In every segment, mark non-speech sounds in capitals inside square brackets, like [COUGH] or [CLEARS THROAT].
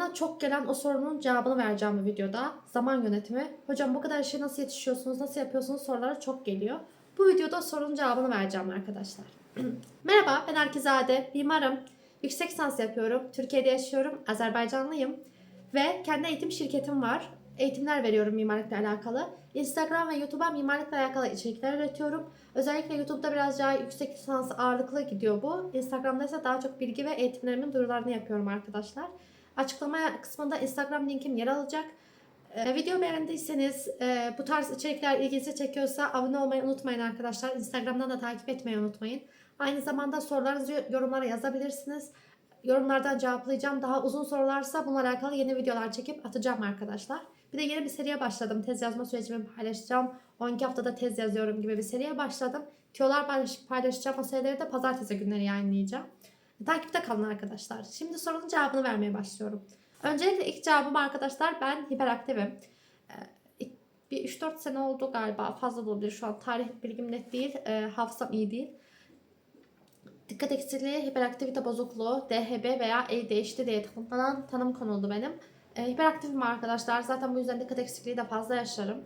Bana çok gelen o sorunun cevabını vereceğim bu videoda. Zaman yönetimi. Hocam bu kadar işe nasıl yetişiyorsunuz, nasıl yapıyorsunuz soruları çok geliyor. Bu videoda sorunun cevabını vereceğim arkadaşlar. [CLEARS THROAT] Merhaba ben Erkizade, mimarım. Yüksek lisans yapıyorum. Türkiye'de yaşıyorum. Azerbaycanlıyım. Ve kendi eğitim şirketim var. Eğitimler veriyorum mimarlıkla alakalı. Instagram ve YouTube'a mimarlıkla alakalı içerikler üretiyorum. Özellikle YouTube'da biraz daha yüksek lisans ağırlıklı gidiyor bu. Instagram'da ise daha çok bilgi ve eğitimlerimin duyurularını yapıyorum arkadaşlar. Açıklama kısmında Instagram linkim yer alacak. Ee, video beğendiyseniz e, bu tarz içerikler ilginizi çekiyorsa abone olmayı unutmayın arkadaşlar. Instagram'dan da takip etmeyi unutmayın. Aynı zamanda sorularınızı yorumlara yazabilirsiniz. Yorumlardan cevaplayacağım. Daha uzun sorularsa bununla alakalı yeni videolar çekip atacağım arkadaşlar. Bir de yeni bir seriye başladım. Tez yazma sürecimi paylaşacağım. 12 haftada tez yazıyorum gibi bir seriye başladım. Tiyolar paylaş- paylaşacağım. O serileri de pazartesi günleri yayınlayacağım. Takipte kalın arkadaşlar. Şimdi sorunun cevabını vermeye başlıyorum. Öncelikle ilk cevabım arkadaşlar ben hiperaktifim. Ee, Bir 3-4 sene oldu galiba fazla da olabilir şu an tarih bilgim net değil e, hafızam iyi değil. Dikkat eksikliği, hiperaktivite bozukluğu, DHB veya ADHD diye tanımlanan tanım konuldu benim. E, hiperaktifim arkadaşlar zaten bu yüzden dikkat eksikliği de fazla yaşarım.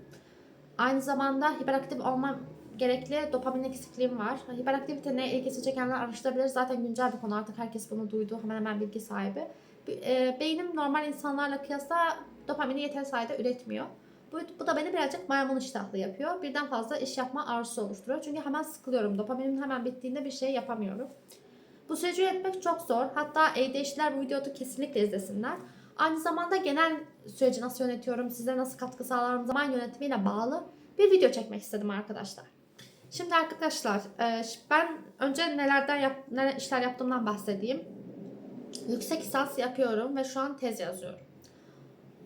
Aynı zamanda hiperaktif olmam gerekli dopamin eksikliğim var. Hiperaktivite ne ilgisi çekenler araştırabilir. Zaten güncel bir konu artık herkes bunu duydu. Hemen hemen bilgi sahibi. E, beynim normal insanlarla kıyasla dopamini yeterli sayıda üretmiyor. Bu, bu da beni birazcık maymun iştahlı yapıyor. Birden fazla iş yapma arzusu oluşturuyor. Çünkü hemen sıkılıyorum. Dopaminim hemen bittiğinde bir şey yapamıyorum. Bu süreci yönetmek çok zor. Hatta ADHD'ler bu videoyu kesinlikle izlesinler. Aynı zamanda genel süreci nasıl yönetiyorum, size nasıl katkı sağlarım zaman yönetimiyle bağlı bir video çekmek istedim arkadaşlar. Şimdi arkadaşlar e, ben önce nelerden yap, neler işler yaptığımdan bahsedeyim. Yüksek lisans yapıyorum ve şu an tez yazıyorum.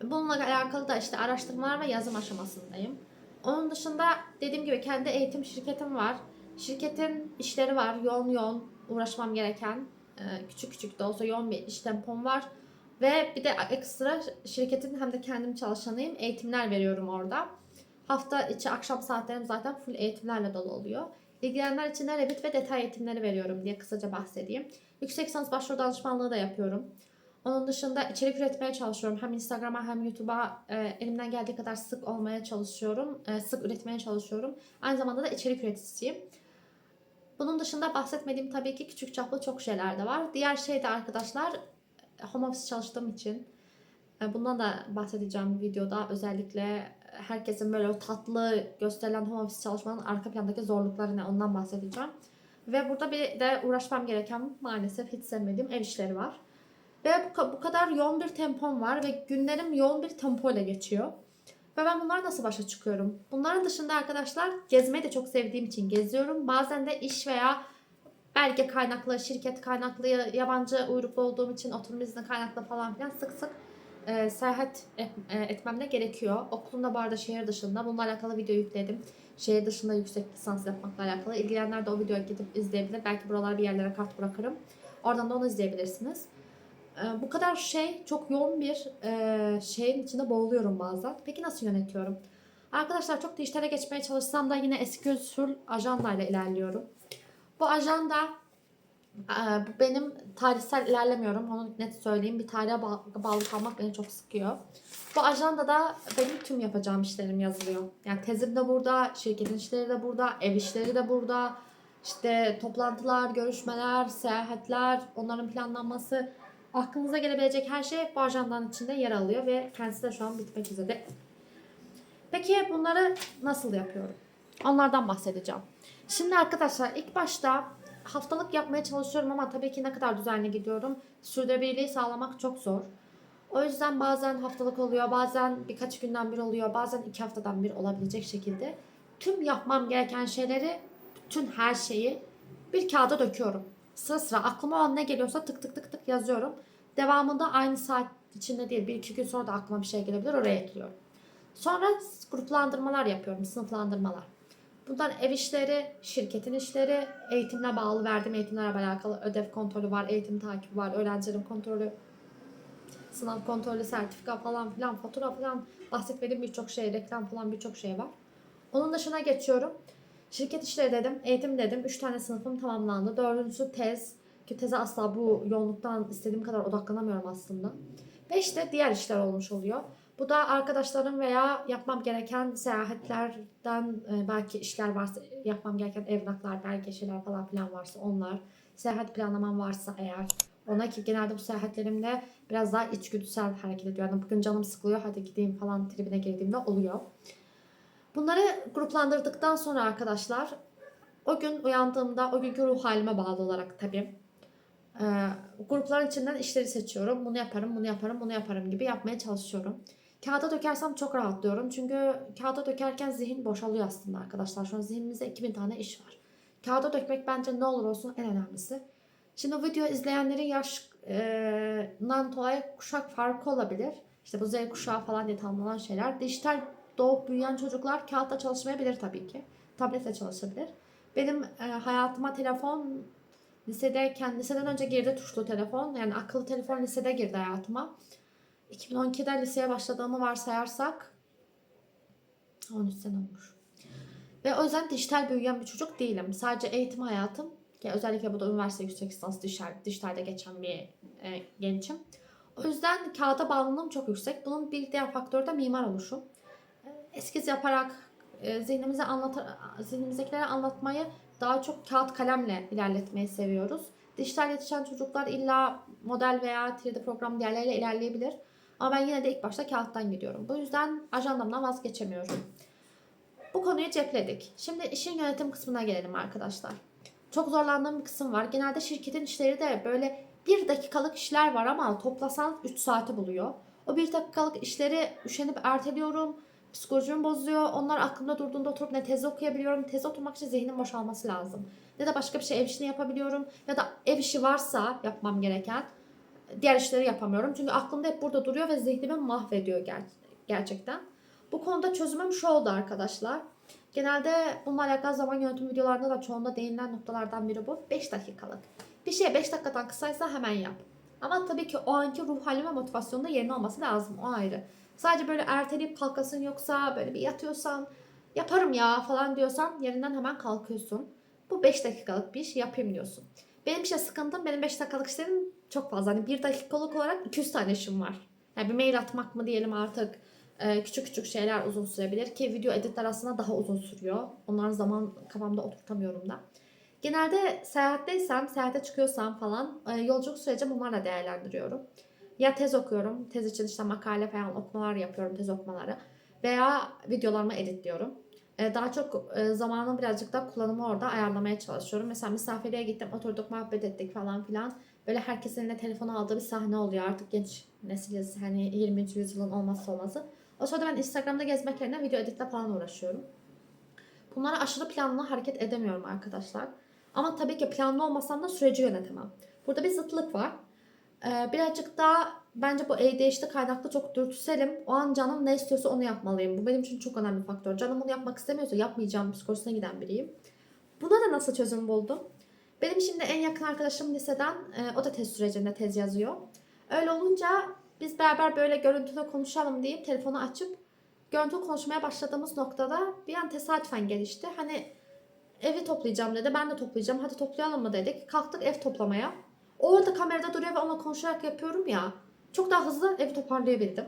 Bununla alakalı da işte araştırmalar ve yazım aşamasındayım. Onun dışında dediğim gibi kendi eğitim şirketim var. Şirketin işleri var. Yoğun yoğun uğraşmam gereken e, küçük küçük de olsa yoğun bir iş tempom var. Ve bir de ekstra şirketin hem de kendim çalışanıyım. Eğitimler veriyorum orada. Hafta içi akşam saatlerim zaten full eğitimlerle dolu oluyor. İlgilenenler için Revit ve detay eğitimleri veriyorum diye kısaca bahsedeyim. Yüksek lisans başvuru danışmanlığı da yapıyorum. Onun dışında içerik üretmeye çalışıyorum. Hem Instagram'a hem YouTube'a e, elimden geldiği kadar sık olmaya çalışıyorum. E, sık üretmeye çalışıyorum. Aynı zamanda da içerik üreticisiyim. Bunun dışında bahsetmediğim tabii ki küçük çaplı çok şeyler de var. Diğer şey de arkadaşlar home office çalıştığım için e, bundan da bahsedeceğim videoda. Özellikle herkesin böyle tatlı gösterilen home office çalışmanın arka plandaki zorlukları ne ondan bahsedeceğim. Ve burada bir de uğraşmam gereken maalesef hiç sevmediğim ev işleri var. Ve bu, bu kadar yoğun bir tempom var ve günlerim yoğun bir tempo ile geçiyor. Ve ben bunlar nasıl başa çıkıyorum? Bunların dışında arkadaşlar gezmeyi de çok sevdiğim için geziyorum. Bazen de iş veya belge kaynaklı, şirket kaynaklı, yabancı uyruklu olduğum için oturum izni kaynaklı falan filan sık sık e, seyahat et, e, etmem de gerekiyor. Okulumda bu arada şehir dışında. Bununla alakalı video yükledim. Şehir dışında yüksek lisans yapmakla alakalı. İlgilenenler de o videoya gidip izleyebilir. Belki buralar bir yerlere kart bırakırım. Oradan da onu izleyebilirsiniz. E, bu kadar şey çok yoğun bir e, şeyin içinde boğuluyorum bazen. Peki nasıl yönetiyorum? Arkadaşlar çok dijitale geçmeye çalışsam da yine eski usul ajandayla ilerliyorum. Bu ajanda bu benim tarihsel ilerlemiyorum. Onu net söyleyeyim. Bir tarihe ba- bağlı kalmak beni çok sıkıyor. Bu ajandada benim tüm yapacağım işlerim yazılıyor. Yani tezim de burada, şirketin işleri de burada, ev işleri de burada. İşte toplantılar, görüşmeler, seyahatler, onların planlanması, aklınıza gelebilecek her şey bu ajandanın içinde yer alıyor ve kendisi de şu an bitmek üzere. Peki bunları nasıl yapıyorum? Onlardan bahsedeceğim. Şimdi arkadaşlar ilk başta haftalık yapmaya çalışıyorum ama tabii ki ne kadar düzenli gidiyorum. Sürdürülebilirliği sağlamak çok zor. O yüzden bazen haftalık oluyor, bazen birkaç günden bir oluyor, bazen iki haftadan bir olabilecek şekilde tüm yapmam gereken şeyleri, bütün her şeyi bir kağıda döküyorum. Sıra sıra aklıma o an ne geliyorsa tık tık tık tık yazıyorum. Devamında aynı saat içinde değil, bir iki gün sonra da aklıma bir şey gelebilir, oraya ekliyorum. Sonra gruplandırmalar yapıyorum, sınıflandırmalar. Bunlar ev işleri, şirketin işleri, eğitimle bağlı verdiğim eğitimlerle alakalı ödev kontrolü var, eğitim takibi var, öğrencilerin kontrolü, sınav kontrolü, sertifika falan filan, fatura falan bahsetmediğim birçok şey, reklam falan birçok şey var. Onun dışına geçiyorum. Şirket işleri dedim, eğitim dedim. Üç tane sınıfım tamamlandı. Dördüncüsü tez. Ki teze asla bu yoğunluktan istediğim kadar odaklanamıyorum aslında. 5 de diğer işler olmuş oluyor. Bu da arkadaşlarım veya yapmam gereken seyahatlerden e, belki işler varsa yapmam gereken evraklar, belgeşeler falan filan varsa onlar. Seyahat planlamam varsa eğer ona ki genelde bu seyahatlerimde biraz daha içgüdüsel hareket ediyorum. Yani bugün canım sıkılıyor hadi gideyim falan tribine girdiğimde oluyor. Bunları gruplandırdıktan sonra arkadaşlar o gün uyandığımda o günkü ruh halime bağlı olarak tabii e, grupların içinden işleri seçiyorum. Bunu yaparım, bunu yaparım, bunu yaparım gibi yapmaya çalışıyorum. Kağıda dökersem çok rahatlıyorum. Çünkü kağıda dökerken zihin boşalıyor aslında arkadaşlar. Şu an zihnimizde 2000 tane iş var. Kağıda dökmek bence ne olur olsun en önemlisi. Şimdi video izleyenlerin yaşından dolayı kuşak farkı olabilir. İşte bu Z kuşağı falan diye tanımlanan şeyler. Dijital doğup büyüyen çocuklar kağıtta çalışmayabilir tabii ki. Tabletle çalışabilir. Benim e, hayatıma telefon lisedeyken, liseden önce girdi tuşlu telefon. Yani akıllı telefon lisede girdi hayatıma. 2012'de liseye başladığımı varsayarsak 13 sene olmuş. Ve o yüzden dijital büyüyen bir çocuk değilim. Sadece eğitim hayatım ki özellikle bu da üniversite yüksek lisans dijital, dijitalde geçen bir e, gençim. O yüzden kağıda bağlılığım çok yüksek. Bunun bir diğer faktörü de mimar oluşum. Eskiz yaparak e, zihnimize anlatar, zihnimizdekileri anlatmayı daha çok kağıt kalemle ilerletmeyi seviyoruz. Dijital yetişen çocuklar illa model veya 3D program diğerleriyle ilerleyebilir. Ama ben yine de ilk başta kağıttan gidiyorum. Bu yüzden ajandamdan vazgeçemiyorum. Bu konuyu cepledik. Şimdi işin yönetim kısmına gelelim arkadaşlar. Çok zorlandığım bir kısım var. Genelde şirketin işleri de böyle bir dakikalık işler var ama toplasan 3 saati buluyor. O bir dakikalık işleri üşenip erteliyorum. Psikolojimi bozuyor. Onlar aklımda durduğunda oturup ne tez okuyabiliyorum. Tez oturmak için zihnim boşalması lazım. Ya da başka bir şey ev işini yapabiliyorum. Ya da ev işi varsa yapmam gereken diğer işleri yapamıyorum. Çünkü aklımda hep burada duruyor ve zihnimi mahvediyor ger- gerçekten. Bu konuda çözümüm şu oldu arkadaşlar. Genelde bununla alakalı zaman yönetim videolarında da çoğunda değinilen noktalardan biri bu. 5 dakikalık. Bir şey 5 dakikadan kısaysa hemen yap. Ama tabii ki o anki ruh halim ve motivasyonda yerine olması lazım. O ayrı. Sadece böyle erteleyip kalkasın yoksa böyle bir yatıyorsan yaparım ya falan diyorsan yerinden hemen kalkıyorsun. Bu 5 dakikalık bir iş yapayım diyorsun. Benim işte sıkıntım benim 5 dakikalık işlerim çok fazla. Hani 1 dakikalık olarak 200 tane işim var. Yani bir mail atmak mı diyelim artık. Ee, küçük küçük şeyler uzun sürebilir ki video editler aslında daha uzun sürüyor. Onların zaman kafamda oturtamıyorum da. Genelde seyahatteysem, seyahate çıkıyorsam falan e, yolculuk süreci bunlarla değerlendiriyorum. Ya tez okuyorum, tez için işte makale falan okumalar yapıyorum, tez okumaları. Veya videolarımı editliyorum. E, daha çok e, zamanın birazcık da kullanımı orada ayarlamaya çalışıyorum. Mesela misafirliğe gittim, oturduk, muhabbet ettik falan filan. Böyle herkesin eline telefonu aldığı bir sahne oluyor. Artık genç nesiliz, hani 20. yüzyılın olmazsa olmazı. O sırada ben Instagram'da gezmek yerine video editle falan uğraşıyorum. Bunlara aşırı planlı hareket edemiyorum arkadaşlar. Ama tabii ki planlı olmasam da süreci yönetemem. Burada bir zıtlık var. Ee, birazcık daha bence bu ADHD kaynaklı çok dürtüselim. O an canım ne istiyorsa onu yapmalıyım. Bu benim için çok önemli bir faktör. Canım bunu yapmak istemiyorsa yapmayacağım psikolojisine giden biriyim. Buna da nasıl çözüm buldum? Benim şimdi en yakın arkadaşım liseden, e, o da tez sürecinde tez yazıyor. Öyle olunca biz beraber böyle görüntüde konuşalım deyip telefonu açıp görüntülü konuşmaya başladığımız noktada bir an tesadüfen gelişti. Hani evi toplayacağım dedi. Ben de toplayacağım. Hadi toplayalım mı dedik. Kalktık ev toplamaya. Orada kamerada duruyor ve onunla konuşarak yapıyorum ya. Çok daha hızlı evi toparlayabildim.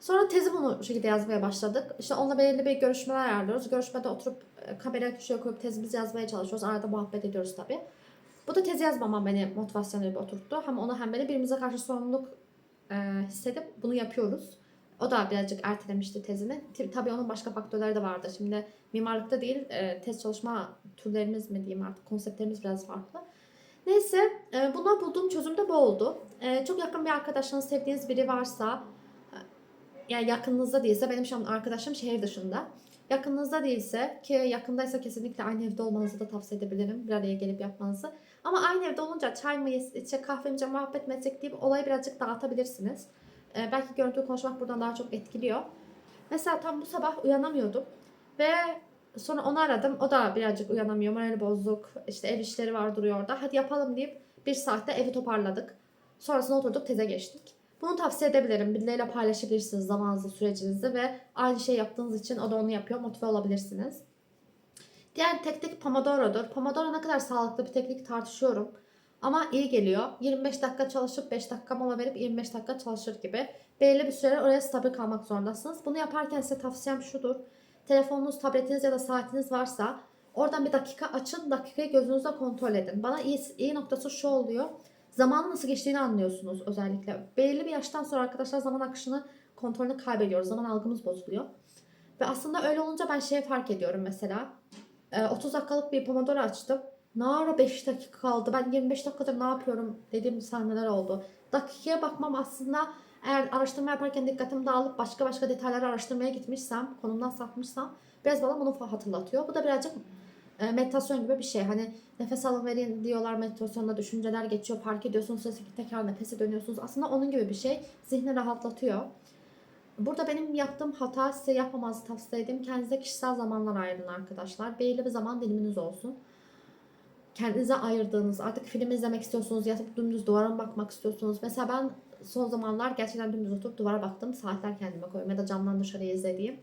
Sonra tezi bunu bu şekilde yazmaya başladık. İşte onunla belirli bir görüşmeler ayarlıyoruz. Görüşmede oturup e, kameraya köşeye koyup tezimizi yazmaya çalışıyoruz. Arada muhabbet ediyoruz tabii. Bu da tez yazmamam beni motivasyonel bir oturttu. Hem ona hem beni birbirimize karşı sorumluluk e, hissedip bunu yapıyoruz. O da birazcık ertelemişti tezini. Tabii onun başka faktörleri de vardı. Şimdi mimarlıkta değil, e, tez çalışma türlerimiz mi diyeyim artık, konseptlerimiz biraz farklı. Neyse, e, buna bulduğum çözüm de bu oldu. E, çok yakın bir arkadaşınız, sevdiğiniz biri varsa, e, yani yakınınızda değilse, benim şu an arkadaşım şehir dışında. Yakınınızda değilse ki yakındaysa kesinlikle aynı evde olmanızı da tavsiye edebilirim. Bir araya gelip yapmanızı. Ama aynı evde olunca çay mı içecek, kahve mi muhabbet mi etsek deyip olayı birazcık dağıtabilirsiniz. Ee, belki görüntülü konuşmak buradan daha çok etkiliyor. Mesela tam bu sabah uyanamıyordum. Ve sonra onu aradım. O da birazcık uyanamıyor. Morali bozuk. İşte ev işleri var duruyor orada. Hadi yapalım deyip bir saatte evi toparladık. Sonrasında oturduk teze geçtik. Bunu tavsiye edebilirim. Birileriyle paylaşabilirsiniz zamanınızı, sürecinizi ve aynı şey yaptığınız için o da onu yapıyor. Motive olabilirsiniz. Diğer teknik Pomodoro'dur. Pomodoro ne kadar sağlıklı bir teknik tartışıyorum. Ama iyi geliyor. 25 dakika çalışıp 5 dakika mola verip 25 dakika çalışır gibi. Belli bir süre oraya stabil kalmak zorundasınız. Bunu yaparken size tavsiyem şudur. Telefonunuz, tabletiniz ya da saatiniz varsa oradan bir dakika açın. Dakikayı gözünüzle kontrol edin. Bana iyi, iyi noktası şu oluyor. Zamanın nasıl geçtiğini anlıyorsunuz özellikle. Belirli bir yaştan sonra arkadaşlar zaman akışını kontrolünü kaybediyoruz. Zaman algımız bozuluyor. Ve aslında öyle olunca ben şeyi fark ediyorum mesela. Ee, 30 dakikalık bir Pomodoro açtım. Ne ara 5 dakika kaldı. Ben 25 dakikadır ne yapıyorum dediğim sahneler oldu. Dakikaya bakmam aslında eğer araştırma yaparken dikkatim dağılıp başka başka detayları araştırmaya gitmişsem, konumdan sapmışsam biraz bana bunu hatırlatıyor. Bu da birazcık e, meditasyon gibi bir şey. Hani nefes alın verin diyorlar meditasyonda düşünceler geçiyor. Fark ediyorsunuz sürekli tekrar nefese dönüyorsunuz. Aslında onun gibi bir şey. Zihni rahatlatıyor. Burada benim yaptığım hata size yapmamanızı tavsiye ederim. Kendinize kişisel zamanlar ayırın arkadaşlar. Belirli bir zaman diliminiz olsun. Kendinize ayırdığınız, artık film izlemek istiyorsunuz, yatıp dümdüz duvara bakmak istiyorsunuz. Mesela ben son zamanlar gerçekten dümdüz oturup duvara baktım. Saatler kendime koyuyorum ya da camdan dışarıya izlediğim.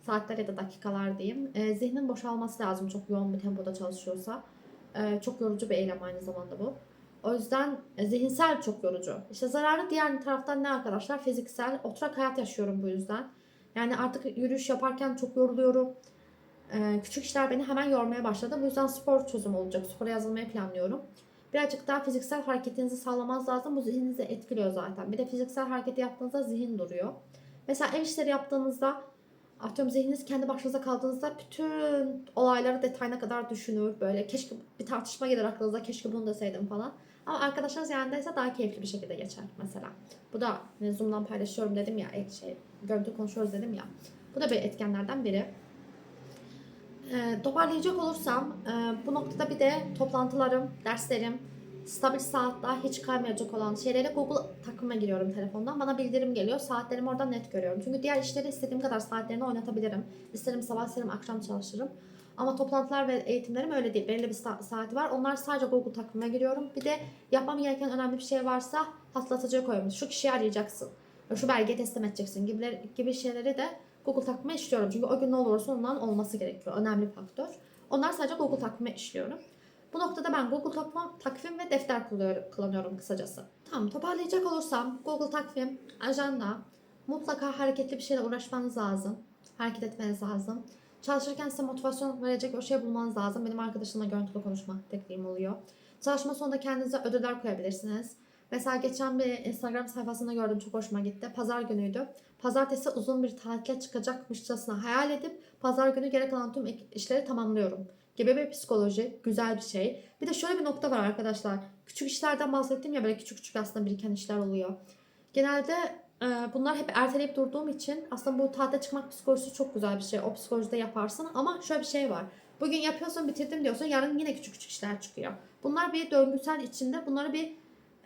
Saatler ya da dakikalar diyeyim. E, zihnin boşalması lazım çok yoğun bir tempoda çalışıyorsa. E, çok yorucu bir eylem aynı zamanda bu. O yüzden e, zihinsel çok yorucu. İşte zararı diğer taraftan ne arkadaşlar? Fiziksel. Oturak hayat yaşıyorum bu yüzden. Yani artık yürüyüş yaparken çok yoruluyorum. Ee, küçük işler beni hemen yormaya başladı. Bu yüzden spor çözüm olacak. Spora yazılmayı planlıyorum. Birazcık daha fiziksel hareketinizi sağlamanız lazım. Bu zihninizi etkiliyor zaten. Bir de fiziksel hareketi yaptığınızda zihin duruyor. Mesela ev işleri yaptığınızda atıyorum zihniniz kendi başınıza kaldığınızda bütün olayları detayına kadar düşünür. Böyle keşke bir tartışma gelir aklınıza keşke bunu deseydim falan. Ama arkadaşlarınız yanındaysa daha keyifli bir şekilde geçer mesela. Bu da hani Zoom'dan paylaşıyorum dedim ya, şey, görüntü konuşuyoruz dedim ya. Bu da bir etkenlerden biri. E, toparlayacak olursam e, bu noktada bir de toplantılarım, derslerim, stabil saatler hiç kaymayacak olan şeyleri Google takvime giriyorum telefondan. Bana bildirim geliyor. Saatlerimi oradan net görüyorum. Çünkü diğer işleri istediğim kadar saatlerini oynatabilirim. İsterim sabah isterim akşam çalışırım. Ama toplantılar ve eğitimlerim öyle değil. Belirli bir sa- saati var. Onlar sadece Google takvime giriyorum. Bir de yapmam gereken önemli bir şey varsa hatırlatıcıya koyuyorum. Şu kişiyi arayacaksın. Şu belgeyi teslim edeceksin gibi, gibi şeyleri de Google takvime işliyorum. Çünkü o gün ne olursa ondan olması gerekiyor. Önemli faktör. Onlar sadece Google takvime işliyorum. Bu noktada ben Google takvim, takvim ve defter kullanıyorum, kısacası. Tamam toparlayacak olursam Google takvim, ajanda, mutlaka hareketli bir şeyle uğraşmanız lazım. Hareket etmeniz lazım. Çalışırken size motivasyon verecek o şey bulmanız lazım. Benim arkadaşımla görüntülü konuşma tekniğim oluyor. Çalışma sonunda kendinize ödüller koyabilirsiniz. Mesela geçen bir Instagram sayfasında gördüm çok hoşuma gitti. Pazar günüydü. Pazartesi uzun bir tatile çıkacakmışçasına hayal edip pazar günü gerek kalan tüm işleri tamamlıyorum. Gibi bir psikoloji, güzel bir şey. Bir de şöyle bir nokta var arkadaşlar. Küçük işlerden bahsettim ya böyle küçük küçük aslında biriken işler oluyor. Genelde e, bunlar hep erteleyip durduğum için aslında bu tatile çıkmak psikolojisi çok güzel bir şey. O psikolojide yaparsın ama şöyle bir şey var. Bugün yapıyorsun bitirdim diyorsun yarın yine küçük küçük işler çıkıyor. Bunlar bir döngüsel içinde bunları bir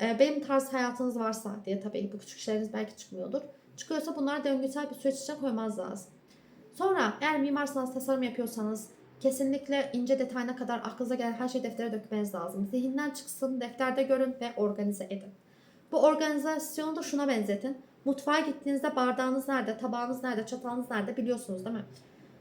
e, benim tarz hayatınız varsa diye tabii bu küçük işleriniz belki çıkmıyordur. Çıkıyorsa bunlar döngüsel bir süreç içine koymanız lazım. Sonra eğer mimarsanız, tasarım yapıyorsanız kesinlikle ince detayına kadar aklınıza gelen her şeyi deftere dökmeniz lazım. Zihinden çıksın, defterde görün ve organize edin. Bu organizasyonu da şuna benzetin. Mutfağa gittiğinizde bardağınız nerede, tabağınız nerede, çatalınız nerede biliyorsunuz değil mi?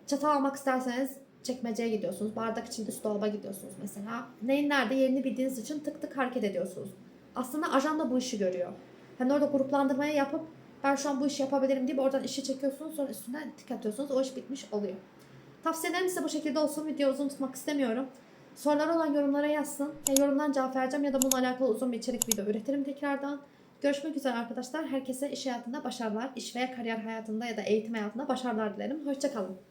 Çatal almak isterseniz çekmeceye gidiyorsunuz. Bardak için üst dolaba gidiyorsunuz mesela. Neyin nerede yerini bildiğiniz için tık tık hareket ediyorsunuz. Aslında ajanda bu işi görüyor. Hani orada gruplandırmayı yapıp ben şu an bu işi yapabilirim deyip oradan işi çekiyorsunuz sonra üstüne tik atıyorsunuz. O iş bitmiş oluyor. Tavsiyelerim size bu şekilde olsun. Videoyu uzun tutmak istemiyorum. Soruları olan yorumlara yazsın. Ya yorumdan cevap vereceğim ya da bununla alakalı uzun bir içerik video üretirim tekrardan. Görüşmek üzere arkadaşlar. Herkese iş hayatında başarılar. İş veya kariyer hayatında ya da eğitim hayatında başarılar dilerim. Hoşçakalın.